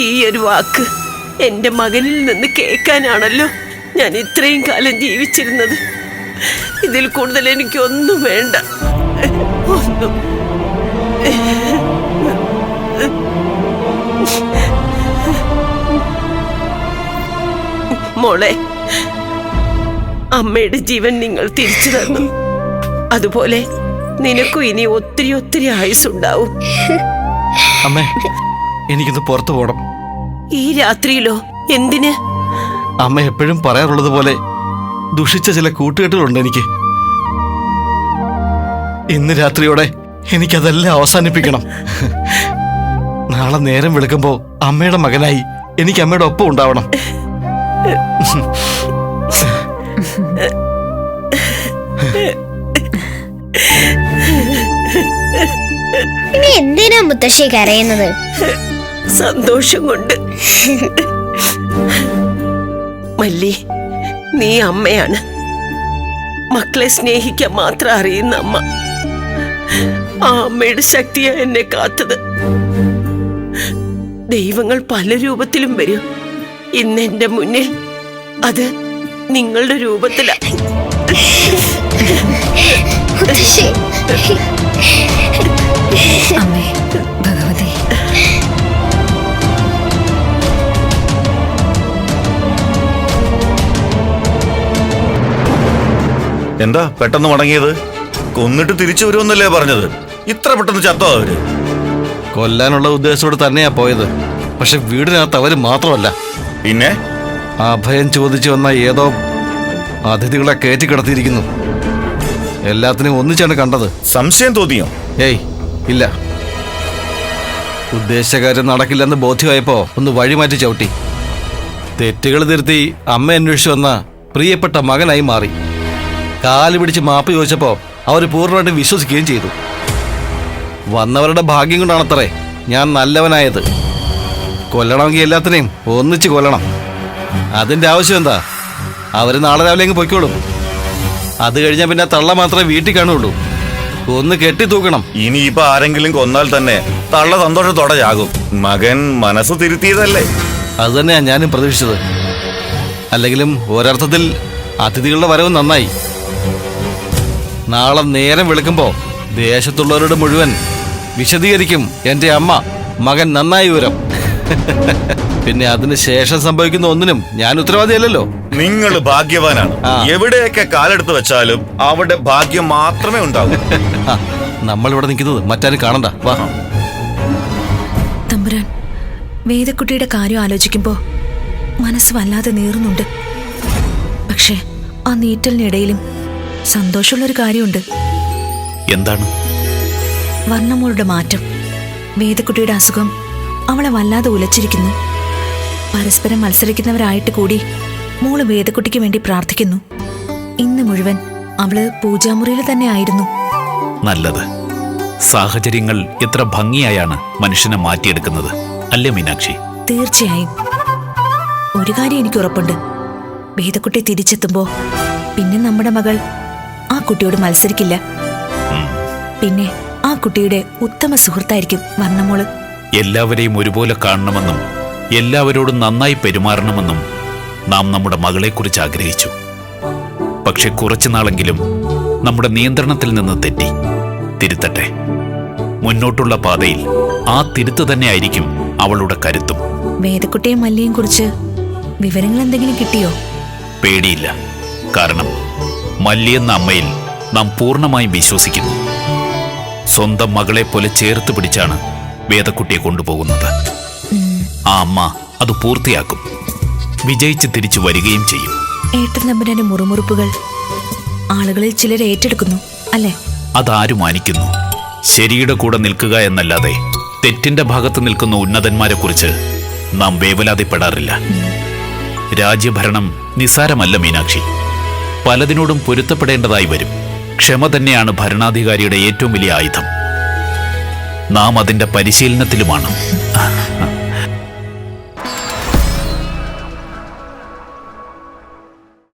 ഈ ഒരു വാക്ക് എന്റെ മകനിൽ നിന്ന് കേൾക്കാനാണല്ലോ ഞാൻ ഇത്രയും കാലം ജീവിച്ചിരുന്നത്. ഇതിൽ കൂടുതൽ എനിക്കൊന്നും വേണ്ട. ഒന്നും. മോളെ അമ്മയുടെ ജീവൻ നിങ്ങൾ തിരിച്ചു തന്നു. അതുപോലെ നിനക്കും ഇനി ഒത്തിരി ഒത്തിരി ആയുസ്സുണ്ടാവും. അമ്മേ എനിക്കൊന്ന് പുറത്തു പോകണം ഈ രാത്രിയിലോ? എന്തിന്? അമ്മ എപ്പോഴും പറയാറുള്ളത് പോലെ ദുഷിച്ച ചില കൂട്ടുകെട്ടുകളുണ്ട് എനിക്ക്. ഇന്ന് രാത്രിയോടെ എനിക്കതെല്ലാം അവസാനിപ്പിക്കണം. നാളെ നേരം വിളിക്കുമ്പോ അമ്മയുടെ മകനായി എനിക്ക് അമ്മയുടെ ഒപ്പം ഉണ്ടാവണം. ഇനി എന്തിനാ മുത്തശ്ശി കരയുന്നത്? സന്തോഷം കൊണ്ട്. മല്ലി നീ അമ്മയാണ്. മക്കളെ സ്നേഹിക്കാൻ മാത്രം അറിയുന്ന അമ്മ. ആ അമ്മയുടെ ശക്തിയാ എന്നെ കാത്തത്. ദൈവങ്ങൾ പല രൂപത്തിലും വരും. ഇന്ന് എന്റെ മുന്നിൽ അത് നിങ്ങളുടെ രൂപത്തിലാ. അമ്മേ എന്താ പെട്ടെന്ന് മടങ്ങിയത്? കൊന്നിട്ട് തിരിച്ചു വരുമെന്നല്ലേ പറഞ്ഞത്. ഇത്ര പെട്ടെന്ന് ചത്തോ അവർ? കൊല്ലാനുള്ള ഉദ്ദേശത്തോട് തന്നെയാ പോയത്. പക്ഷെ വീടിനകത്ത് അവർ മാത്രമല്ല. പിന്നെ? അഭയം ചോദിച്ചു വന്ന ഏതോ അതിഥികളെ കയറ്റി കിടത്തിയിരിക്കുന്നു. എല്ലാത്തിനും ഒന്നിച്ചാണ് കണ്ടത്. സംശയം തോന്നിയോ? ഏയ് ഇല്ല. ഉദ്ദേശിച്ച കാര്യം നടക്കില്ലെന്ന് ബോധ്യമായപ്പോ ഒന്ന് വഴിമാറ്റി ചവിട്ടി. തെറ്റുകൾ തിരുത്തി അമ്മ അന്വേഷിച്ചു വന്ന പ്രിയപ്പെട്ട മകനായി മാറി. കാൽ പിടിച്ച് മാപ്പ് ചോദിച്ചപ്പോ അവർ പൂർണമായിട്ടും വിശ്വസിക്കുകയും ചെയ്തു. വന്നവരുടെ ഭാഗ്യം കൊണ്ടാണത്രേ ഞാൻ നല്ലവനായത്. കൊല്ലണമെങ്കിൽ എല്ലാത്തിനെയും ഒന്നിച്ച് കൊല്ലണം. അതിന്റെ ആവശ്യം എന്താ? അവർ നാളെ രാവിലെ അങ്ങ് പൊയ്ക്കോളും. അത് കഴിഞ്ഞാൽ പിന്നെ തള്ള മാത്രമേ വീട്ടിൽ കാണുള്ളൂ. ഒന്ന് കെട്ടി തൂക്കണം. ഇനിയിപ്പോ ആരെങ്കിലും കൊന്നാൽ തന്നെ തള്ള സന്തോഷത്തോടെ ചാകും മകൻ മനസ്സ് തിരുത്തിയതല്ലേ? അത് തന്നെയാ ഞാനും പ്രതീക്ഷിച്ചത്. അല്ലെങ്കിലും ഒരർത്ഥത്തിൽ അതിഥികളുടെ വരവ് നന്നായി. നാളെ നേരം വെളുക്കുമ്പോ ദേശത്തുള്ളവരോട് മുഴുവൻ വിശദീകരിക്കും എന്റെ അമ്മ. മകൻ നന്നായി വിവരം. പിന്നെ അതിന് ശേഷം സംഭവിക്കുന്ന ഒന്നിനും ഞാൻ ഉത്തരവാദിയല്ലല്ലോ. നിങ്ങൾ ഭാഗ്യവാനാണ്. എവിടെയൊക്കെ കാലെടുത്ത് വെച്ചാലും അവിടെ ഭാഗ്യം മാത്രമേ ഉണ്ടാവൂ. നമ്മൾ ഇവിടെ നിൽക്കുന്നത് മറ്റാരും കാണണ്ട. വാ. തമ്പുരാൻ വേദക്കുട്ടിയുടെ കാര്യം ആലോചിക്കുമ്പോ മനസ്സ് വല്ലാതെ നീറുന്നുണ്ട്. പക്ഷേ ആ നീറ്റലിനിടയിലും സന്തോഷമുള്ളൊരു കാര്യമുണ്ട്. എന്താണ്? വർണമോളുടെ മാറ്റം. വേദക്കുട്ടിയുടെ അസുഖം അവളെ വല്ലാതെ ഉലച്ചിരിക്കുന്നു. പരസ്പരം മത്സരിക്കുന്നവരായിട്ട് കൂടി മോൾ വേദക്കുട്ടിക്ക് വേണ്ടി പ്രാർത്ഥിക്കുന്നു. ഇന്ന് മുഴുവൻ അവൾ പൂജാമുറിയിൽ തന്നെ ആയിരുന്നു. നല്ലത്. സാഹചര്യങ്ങൾ എത്ര ഭംഗിയായാണ് മനുഷ്യനെ മാറ്റിയെടുക്കുന്നത്. അല്ലേ മീനാക്ഷി? തീർച്ചയായും. ഒരു കാര്യം എനിക്ക് ഉറപ്പുണ്ട്. വേദക്കുട്ടി തിരിച്ചെത്തുമ്പോ പിന്നെ നമ്മുടെ മകൾ കുട്ടിയോട് മത്സരിക്കില്ല. പിന്നെ ആ കുട്ടിയുടെ ഉത്തമ സുഹൃത്തായിരിക്കും വർണമോൾ. എല്ലാവരെയും ഒരുപോലെ കാണണമെന്നും എല്ലാവരോടും നന്നായി പെരുമാറണമെന്നും നാം നമ്മുടെ മകളെക്കുറിച്ച് ആഗ്രഹിച്ചു. പക്ഷെ കുറച്ചുനാളെങ്കിലും നമ്മുടെ നിയന്ത്രണത്തിൽ നിന്ന് തെറ്റി. തിരുത്തട്ടെ. മുന്നോട്ടുള്ള പാതയിൽ ആ തിരുത്ത് തന്നെയായിരിക്കും അവളുടെ കരുത്തും. വേദക്കുട്ടിയും മല്ലിയും കുറിച്ച് വിവരങ്ങൾ എന്തെങ്കിലും കിട്ടിയോ? പേടിയില്ല. കാരണം മല്ലിയെന്ന അമ്മയിൽ നാം പൂർണമായും വിശ്വസിക്കുന്നു. സ്വന്തം മകളെ പോലെ ചേർത്ത് പിടിച്ചാണ് വേദക്കുട്ടിയെ കൊണ്ടുപോകുന്നത്. ആ അമ്മ അത് പൂർത്തിയാക്കും. വിജയിച്ച് തിരിച്ചു വരികയും ചെയ്യും. ഏട്ടൻ തമ്പുരാന്റെ മുറുമുറുപ്പുകൾ. ആളുകളിൽ ചിലർ ഏറ്റെടുക്കുന്നു അല്ലേ? അതാരും മാനിക്കുന്നു. ശരിയുടെ കൂടെ നിൽക്കുക എന്നല്ലാതെ തെറ്റിന്റെ ഭാഗത്ത് നിൽക്കുന്ന ഉന്നതന്മാരെ കുറിച്ച് നാം വേവലാതിപ്പെടാറില്ല. രാജ്യഭരണം നിസാരമല്ല മീനാക്ഷി. പലതിനോടും പൊരുത്തപ്പെടേണ്ടതായി വരും. ക്ഷമ തന്നെയാണ് ഭരണാധികാരിയുടെ ഏറ്റവും വലിയ ആയുധം. നാം അതിന്റെ പരിശീലനത്തിലുമാണ്.